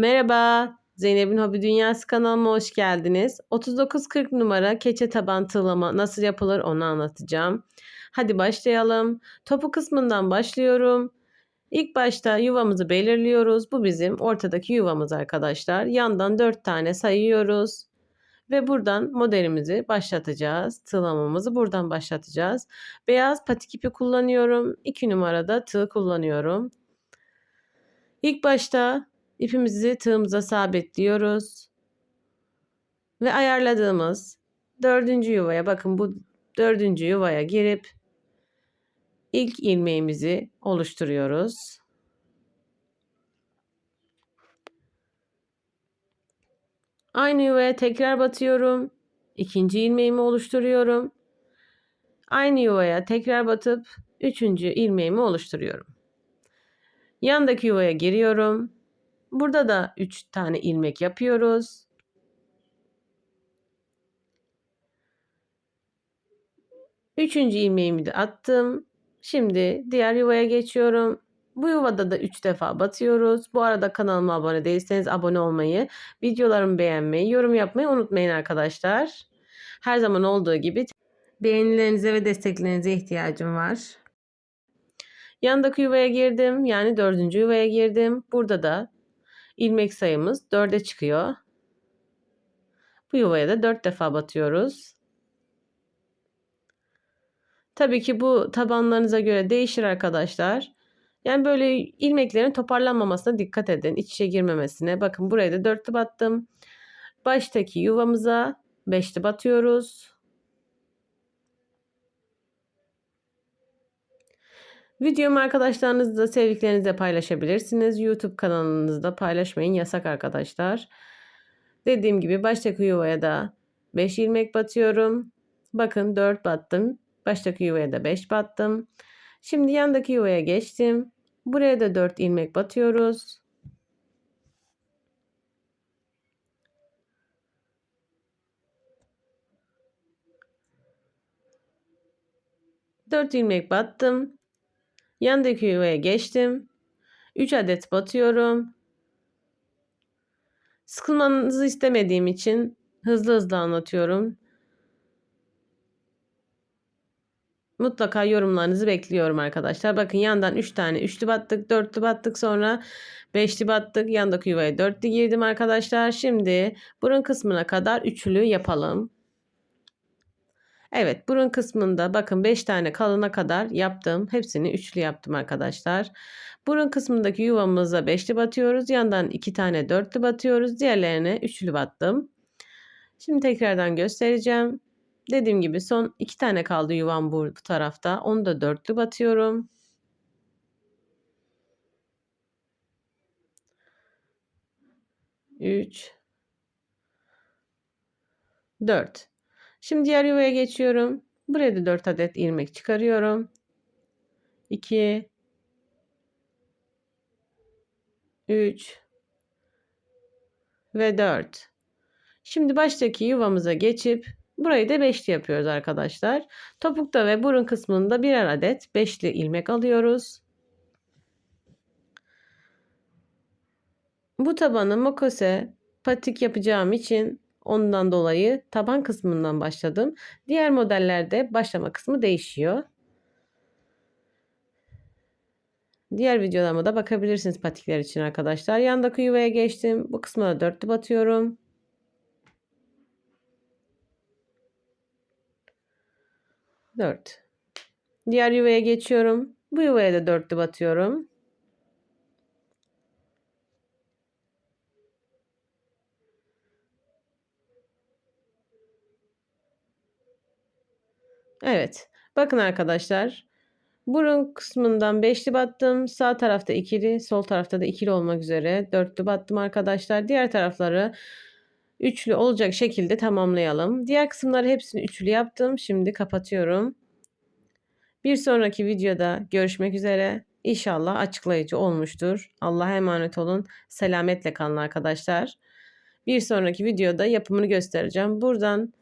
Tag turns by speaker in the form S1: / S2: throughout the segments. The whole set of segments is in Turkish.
S1: Merhaba, Zeynep'in Hobi Dünyası kanalıma hoş geldiniz. 39-40 numara keçe taban tığlama nasıl yapılır onu anlatacağım. Hadi başlayalım. Topu kısmından başlıyorum. İlk başta yuvamızı belirliyoruz. Bu bizim ortadaki yuvamız arkadaşlar. Yandan 4 tane sayıyoruz. Ve buradan modelimizi başlatacağız. Tığlamamızı buradan başlatacağız. Beyaz patik ipi kullanıyorum. 2 numarada tığ kullanıyorum. İlk başta ipimizi tığımıza sabitliyoruz. Ve ayarladığımız dördüncü yuvaya bakın bu dördüncü yuvaya girip ilk ilmeğimizi oluşturuyoruz. Aynı yuvaya tekrar batıyorum. İkinci ilmeğimi oluşturuyorum. Aynı yuvaya tekrar batıp üçüncü ilmeğimi oluşturuyorum. Yandaki yuvaya giriyorum. Burada da 3 tane ilmek yapıyoruz. Üçüncü ilmeğimi de attım. Şimdi diğer yuvaya geçiyorum. Bu yuvada da 3 defa batıyoruz. Bu arada kanalıma abone değilseniz abone olmayı, videolarımı beğenmeyi, yorum yapmayı unutmayın arkadaşlar. Her zaman olduğu gibi beğenilerinize ve desteklerinize ihtiyacım var. Yandaki yuvaya girdim. Yani dördüncü yuvaya girdim. Burada da ilmek sayımız 4'e çıkıyor. Bu yuvaya da 4 defa batıyoruz. Tabii ki bu tabanlarınıza göre değişir arkadaşlar. Yani böyle ilmeklerin toparlanmamasına dikkat edin. İç içe girmemesine. Bakın buraya da 4'lü battım. Baştaki yuvamıza 5'li batıyoruz. Videomu arkadaşlarınızla, sevdiklerinizle paylaşabilirsiniz. YouTube kanalınızda paylaşmayın. Yasak arkadaşlar. Dediğim gibi baştaki yuvaya da 5 ilmek batıyorum. Bakın 4 battım. Baştaki yuvaya da 5 battım. Şimdi yandaki yuvaya geçtim. Buraya da 4 ilmek batıyoruz. Dört ilmek battım. Yandaki yuvaya geçtim. 3 adet batıyorum. Sıkılmanızı istemediğim için hızlı hızlı anlatıyorum. Mutlaka yorumlarınızı bekliyorum arkadaşlar. Bakın yandan 3 tane üçlü battık, dörtlü battık sonra beşli battık. Yandaki yuvaya dörtlü girdim arkadaşlar. Şimdi burun kısmına kadar üçlü yapalım. Evet burun kısmında bakın 5 tane kalına kadar yaptım. Hepsini üçlü yaptım arkadaşlar. Burun kısmındaki yuvamıza beşli batıyoruz. Yandan 2 tane dörtlü batıyoruz. Diğerlerine üçlü battım. Şimdi tekrardan göstereceğim. Dediğim gibi son 2 tane kaldı yuvam bu tarafta. Onu da dörtlü batıyorum. Üç. Dört. Şimdi diğer yuvaya geçiyorum. Buraya da 4 adet ilmek çıkarıyorum. 2 3 ve 4. Şimdi baştaki yuvamıza geçip burayı da beşli yapıyoruz arkadaşlar. Topukta ve burun kısmında birer adet beşli ilmek alıyoruz. Bu tabanı mokose patik yapacağım için Ondan dolayı taban kısmından başladım. Diğer modellerde başlama kısmı değişiyor. Diğer videolarıma da bakabilirsiniz patikler için arkadaşlar. Yandaki yuvaya geçtim. Bu kısma da dörtlü batıyorum. Dört. Diğer yuvaya geçiyorum. Bu yuvaya da dörtlü batıyorum. Evet. Bakın arkadaşlar. Burun kısmından beşli battım. Sağ tarafta ikili, sol tarafta da ikili olmak üzere dörtlü battım arkadaşlar. Diğer tarafları üçlü olacak şekilde tamamlayalım. Diğer kısımları hepsini üçlü yaptım. Şimdi kapatıyorum. Bir sonraki videoda görüşmek üzere. İnşallah açıklayıcı olmuştur. Allah'a emanet olun. Selametle kalın arkadaşlar. Bir sonraki videoda yapımını göstereceğim. Buradan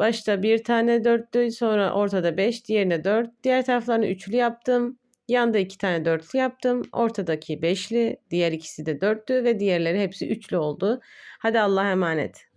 S1: Başta bir tane dörtlü sonra ortada beş diğerine dört. Diğer taraflarını üçlü yaptım. Yanda iki tane dörtlü yaptım. Ortadaki beşli, diğer ikisi de dörtlü ve diğerleri hepsi üçlü oldu. Hadi Allah'a emanet.